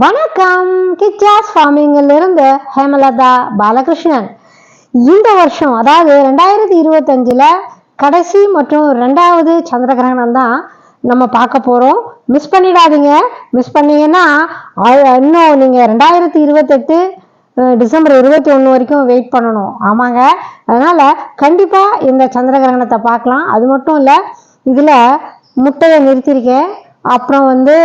வணக்கம். கிச்சாஸ் ஃபார்மிங்கில் இருந்து ஹேமலதா பாலகிருஷ்ணன். இந்த வருஷம் அதாவது ரெண்டாயிரத்தி இருபத்தஞ்சில் கடைசி மற்றும் ரெண்டாவது சந்திர கிரகணம் தான் நம்ம பார்க்க போகிறோம் மிஸ் பண்ணிடாதீங்க. மிஸ் பண்ணீங்கன்னா இன்னும் நீங்கள் ரெண்டாயிரத்தி இருபத்தெட்டு டிசம்பர் இருபத்தி ஒன்று வரைக்கும் வெயிட் பண்ணணும். ஆமாங்க. அதனால் கண்டிப்பாக இந்த சந்திர கிரகணத்தை பார்க்கலாம். அது மட்டும் இல்லை இதில் முட்டையை நிறுத்தியிருக்கேன் அப்புறம் வந்து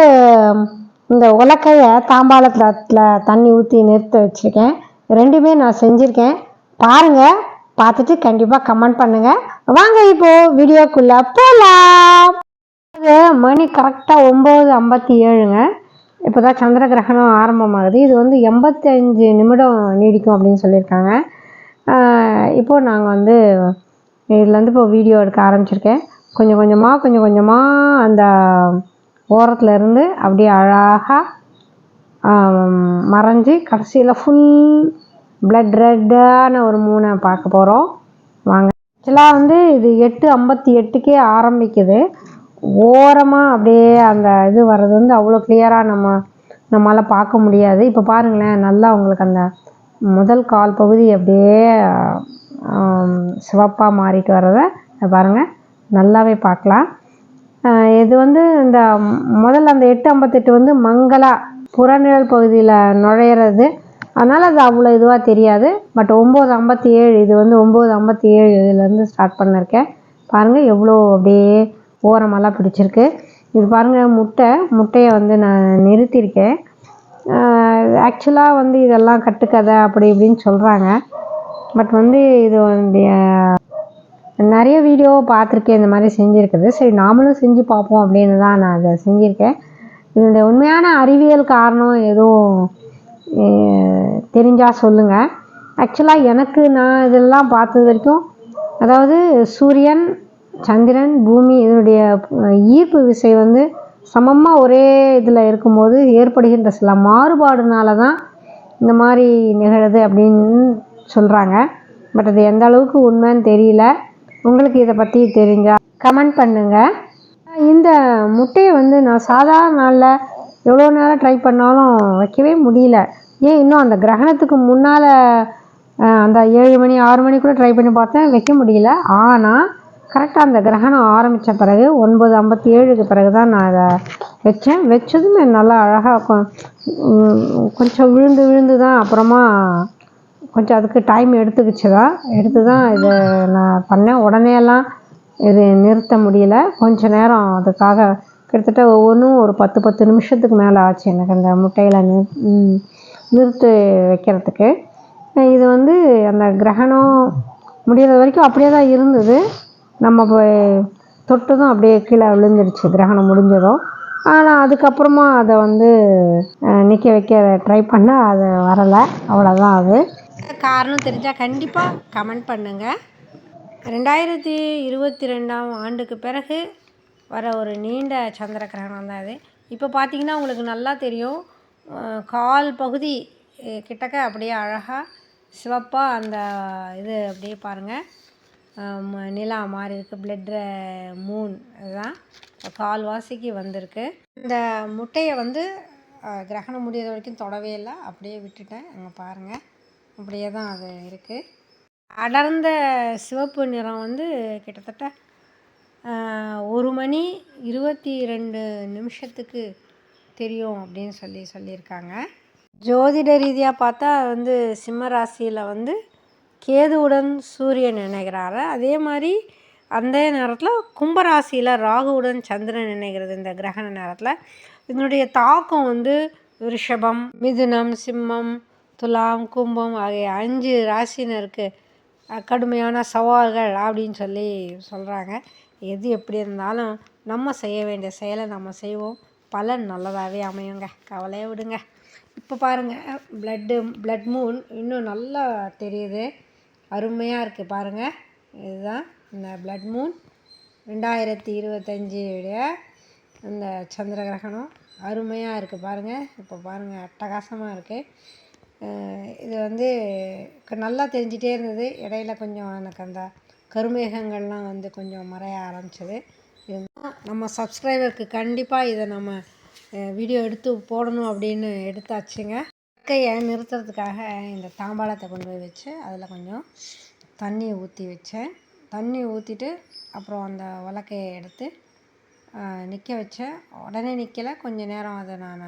இந்த உலக்கையை தாம்பாளத்தில் தண்ணி ஊற்றி நிறுத்த வச்சுருக்கேன். ரெண்டுமே நான் செஞ்சுருக்கேன். பாருங்கள் பார்த்துட்டு கண்டிப்பாக கமெண்ட் பண்ணுங்கள் வாங்க இப்போது வீடியோக்குள்ளே போகலாம் அது மணி கரெக்டாக ஒம்பது ஐம்பத்தி ஏழுங்க இப்போ தான் சந்திர கிரகணம் ஆரம்பமாகுது. இது வந்து எண்பத்தஞ்சு நிமிடம் நீடிக்கும் அப்படின்னு சொல்லியிருக்காங்க. இப்போது நாங்கள் வந்து இதுலேருந்து இப்போ வீடியோ எடுக்க ஆரம்பிச்சிருக்கேன். கொஞ்சம் கொஞ்சமாக கொஞ்சம் கொஞ்சமாக அந்த ஓரத்தில் இருந்து அப்படியே அழகாக மறைஞ்சி கடைசியில் ஃபுல் பிளட் ரெட்டான ஒரு மூணை பார்க்க போகிறோம் வாங்க. ஆக்சுவலாக வந்து இது எட்டு ஐம்பத்தி எட்டுக்கே ஆரம்பிக்குது. ஓரமாக அப்படியே அந்த இது வர்றது வந்து அவ்வளோ கிளியராக நம்ம நம்மளால் பார்க்க முடியாது. இப்போ பாருங்களேன் நல்லா உங்களுக்கு அந்த முதல் கால் பகுதி அப்படியே சிவப்பாக மாறிட்டு வர்றதை பாருங்கள் நல்லாவே பார்க்கலாம். இது வந்து இந்த முதல்ல அந்த எட்டு ஐம்பத்தெட்டு வந்து மங்களா புறநிழல் பகுதியில் நுழையிறது. அதனால் அது அவ்வளோ இதுவாக தெரியாது. பட் ஒம்பது ஐம்பத்தி ஏழு இது வந்து ஒம்பது ஐம்பத்தி ஏழு இதுலேருந்து ஸ்டார்ட் பண்ணிருக்கேன். பாருங்கள் எவ்வளோ அப்படியே ஓரமெல்லாம் பிடிச்சிருக்கு. இது பாருங்கள் முட்டை முட்டையை வந்து நான் நிறுத்தியிருக்கேன். ஆக்சுவலாக வந்து இதெல்லாம் கட்டுக்கதை அப்படி இப்படின்னு சொல்கிறாங்க பட் வந்து இது வந்து நிறைய வீடியோ பார்த்துருக்கேன் இந்த மாதிரி செஞ்சுருக்குது. சரி நாமளும் செஞ்சு பார்ப்போம் அப்படின்னு தான் நான் அதை செஞ்சுருக்கேன். இதனுடைய உண்மையான அறிவியல் காரணம் எதுவும் தெரிஞ்சால் சொல்லுங்கள் ஆக்சுவலாக எனக்கு நான் இதெல்லாம் பார்த்தது வரைக்கும் அதாவது சூரியன் சந்திரன் பூமி இதனுடைய ஈர்ப்பு விசை வந்து சமமாக ஒரே இதில் இருக்கும்போது ஏற்படுகின்ற சில மாறுபாடுனால தான் இந்த மாதிரி நிகழுது அப்படின்னு சொல்கிறாங்க பட் அது எந்த அளவுக்கு உண்மைன்னு தெரியல. உங்களுக்கு இதை பற்றி தெரிஞ்சால் கமெண்ட் பண்ணுங்கள் இந்த முட்டையை வந்து நான் சாதாரண நாளில் எவ்வளோ நேரம் ட்ரை பண்ணாலும் வைக்கவே முடியல. ஏன் இன்னும் அந்த கிரகணத்துக்கு முன்னால் அந்த ஏழு மணி ஆறு மணி கூட ட்ரை பண்ணி பார்த்தேன் வைக்க முடியல. ஆனால் கரெக்டாக அந்த கிரகணம் ஆரம்பித்த பிறகு ஒன்பது ஐம்பத்தி ஏழுக்கு பிறகு தான் நான் அதை வச்சேன். வச்சதுமே நல்லா அழகாக கொஞ்சம் விழுந்து விழுந்து தான் அப்புறமா கொஞ்சம் அதுக்கு டைம் எடுத்துக்கிச்சு தான் எடுத்து தான் இதை நான் பண்ணேன். உடனே எல்லாம் இது நிறுத்த முடியல. கொஞ்ச நேரம் அதுக்காக கிட்டத்தட்ட ஒவ்வொன்றும் ஒரு பத்து பத்து நிமிஷத்துக்கு மேலே ஆச்சு எனக்கு அந்த முட்டையில் நிறு நிறுத்து வைக்கிறதுக்கு. இது வந்து அந்த கிரகணம் முடியிற வரைக்கும் அப்படியே தான் இருந்தது. நம்ம போய் தொட்டதும் அப்படியே கீழே விழுந்துருச்சு. கிரகணம் முடிஞ்சதும். ஆனால் அதுக்கப்புறமா அதை வந்து நிற்க வைக்க ட்ரை பண்ணால் அது வரலை. அவ்வளோதான் அது. காரணம் தெரிஞ்சால் கண்டிப்பாக கமெண்ட் பண்ணுங்கள் ரெண்டாயிரத்தி இருபத்தி ரெண்டாம் ஆண்டுக்கு பிறகு வர ஒரு நீண்ட சந்திர கிரகணம் தான் அது. இப்போ பார்த்தீங்கன்னா உங்களுக்கு நல்லா தெரியும். கால் பகுதி கிட்டக்க அப்படியே அழகாக சிவப்பாக அந்த இது அப்படியே பாருங்கள் நிலா மாதிரி இருக்குது பிளட் மூன் இதுதான் கால்வாசிக்கு வந்திருக்கு. இந்த முட்டையை வந்து கிரகணம் முடிகிற வரைக்கும் தொடவே இல்லை. அப்படியே விட்டுட்டேன். அங்கே பாருங்கள் அப்படியே தான் அது இருக்குது அடர்ந்த சிவப்பு நிறம் வந்து கிட்டத்தட்ட ஒரு மணி இருபத்தி ரெண்டு நிமிஷத்துக்கு தெரியும் அப்படின்னு சொல்லி சொல்லியிருக்காங்க. ஜோதிட ரீதியாக பார்த்தா வந்து சிம்ம ராசியில் வந்து கேதுவுடன் சூரியன் நினைக்கிறாரு அதே மாதிரி அந்த நேரத்தில் கும்பராசியில் ராகுவுடன் சந்திரன் நினைக்கிறது இந்த கிரகண நேரத்தில். இதனுடைய தாக்கம் வந்து ரிஷபம் மிதுனம் சிம்மம் துலாம் கும்பம் ஆகிய அஞ்சு ராசினருக்கு கடுமையான சவால்கள் அப்படின்னு சொல்லி சொல்கிறாங்க எது எப்படி இருந்தாலும் நம்ம செய்ய வேண்டிய செயலை நம்ம செய்வோம். பலன் நல்லதாகவே அமையுங்க. கவலையை விடுங்க. இப்போ பாருங்கள் ப்ளட்டு ப்ளட் மூன் இன்னும் நல்லா தெரியுது. அருமையாக இருக்குது பாருங்கள் இதுதான் இந்த ப்ளட் மூன் ரெண்டாயிரத்தி இருபத்தஞ்சியுடைய இந்த சந்திர கிரகணம். அருமையாக இருக்குது பாருங்கள் இப்போ பாருங்கள் அட்டகாசமாக இருக்குது இது வந்து நல்லா தெரிஞ்சிட்டே இருந்தது. இடையில கொஞ்சம் எனக்கு அந்த கருமேகங்கள்லாம் வந்து கொஞ்சம் மறைய ஆரம்பிச்சது. இது நம்ம சப்ஸ்கிரைபருக்கு கண்டிப்பாக இதை நம்ம வீடியோ எடுத்து போடணும் அப்படின்னு எடுத்தாச்சுங்க. இயற்கையை நிறுத்துறதுக்காக இந்த தாம்பாளத்தை கொண்டு போய் வச்சு அதில் கொஞ்சம் தண்ணி ஊற்றி வச்சேன். தண்ணி ஊற்றிட்டு அப்புறம் அந்த உலக்கையை எடுத்து நிற்க வச்சேன். உடனே நிற்கல கொஞ்சம் நேரம் அதை நான்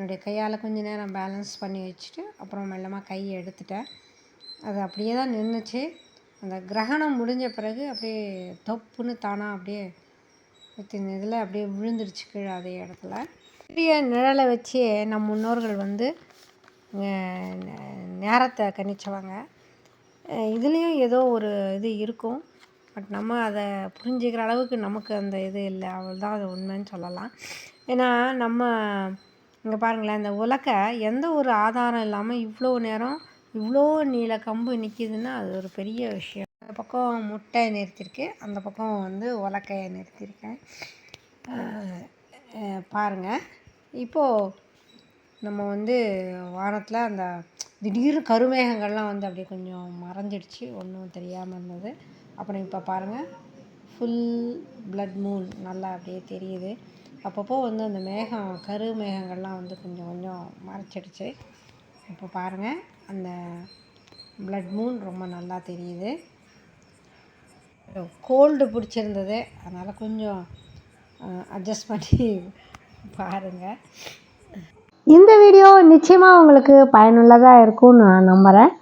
என்னுடைய கையால் கொஞ்சம் நேரம் பேலன்ஸ் பண்ணி வச்சுட்டு அப்புறம் மெல்லமாக கையை எடுத்துட்டேன். அது அப்படியே தான் நின்றுச்சு அந்த கிரகணம் முடிஞ்ச பிறகு அப்படியே தொப்புன்னு தானாக அப்படியே வித்தின் இதில் அப்படியே விழுந்துருச்சு கீழே அதே இடத்துல. பெரிய நிழலை வச்சு நம் முன்னோர்கள் வந்து நேரத்தை கணிச்சவங்க. இதுலேயும் ஏதோ ஒரு இது இருக்கும். பட் நம்ம அதை புரிஞ்சுக்கிற அளவுக்கு நமக்கு அந்த இது இல்லை. அவள் தான் அது உண்மைன்னு சொல்லலாம். ஏன்னா நம்ம இங்கே பாருங்களேன் இந்த உலக்கை எந்த ஒரு ஆதாரம் இல்லாமல் இவ்வளோ நேரம் இவ்வளோ நீல கம்பு நிற்கிதுன்னா அது ஒரு பெரிய விஷயம். அந்த பக்கம் முட்டை நிறுத்தியிருக்கு அந்த பக்கம் வந்து உலக்கையை நிறுத்தியிருக்கேன் பாருங்கள் இப்போது நம்ம வந்து வானத்தில் அந்த திடீர்னு கருமேகங்கள்லாம் வந்து அப்படியே கொஞ்சம் மறைஞ்சிடுச்சு ஒன்றும் தெரியாமல் இருந்தது. அப்புறம் இப்போ பாருங்கள் ஃபுல் ப்ளட் மூன் நல்லா அப்படியே தெரியுது. அப்பப்போ வந்து அந்த மேகம் கரு மேகங்கள்லாம் வந்து கொஞ்சம் கொஞ்சம் மறைச்சிடுச்சு. இப்போ பாருங்கள் அந்த ப்ளட் மூன் ரொம்ப நல்லா தெரியுது. கோல்டு பிடிச்சிருந்தது. அதனால் கொஞ்சம் அட்ஜஸ்ட் பண்ணி பாருங்கள் இந்த வீடியோ நிச்சயமாக உங்களுக்கு பயனுள்ளதாக இருக்கும்னு நான் நம்புகிறேன்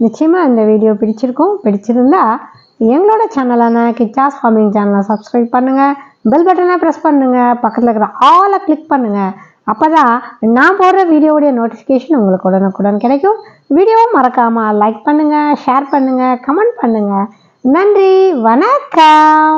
நிச்சயமாக இந்த வீடியோ பிடிச்சிருக்கும். பிடிச்சிருந்தா எங்களோட சேனலான கிச்சாஸ் ஃபார்மிங் சேனலை சப்ஸ்கிரைப் பண்ணுங்கள் பெல் பட்டனை ப்ரெஸ் பண்ணுங்கள் பக்கத்தில் இருக்கிற ஆலை கிளிக் பண்ணுங்கள் அப்போ தான் நான் போடுற வீடியோவுடைய நோட்டிஃபிகேஷன் உங்களுக்கு உடனுக்குடன் கிடைக்கும். வீடியோவும் மறக்காமல் லைக் பண்ணுங்கள் ஷேர் பண்ணுங்கள் கமெண்ட் பண்ணுங்கள் நன்றி வணக்கம்.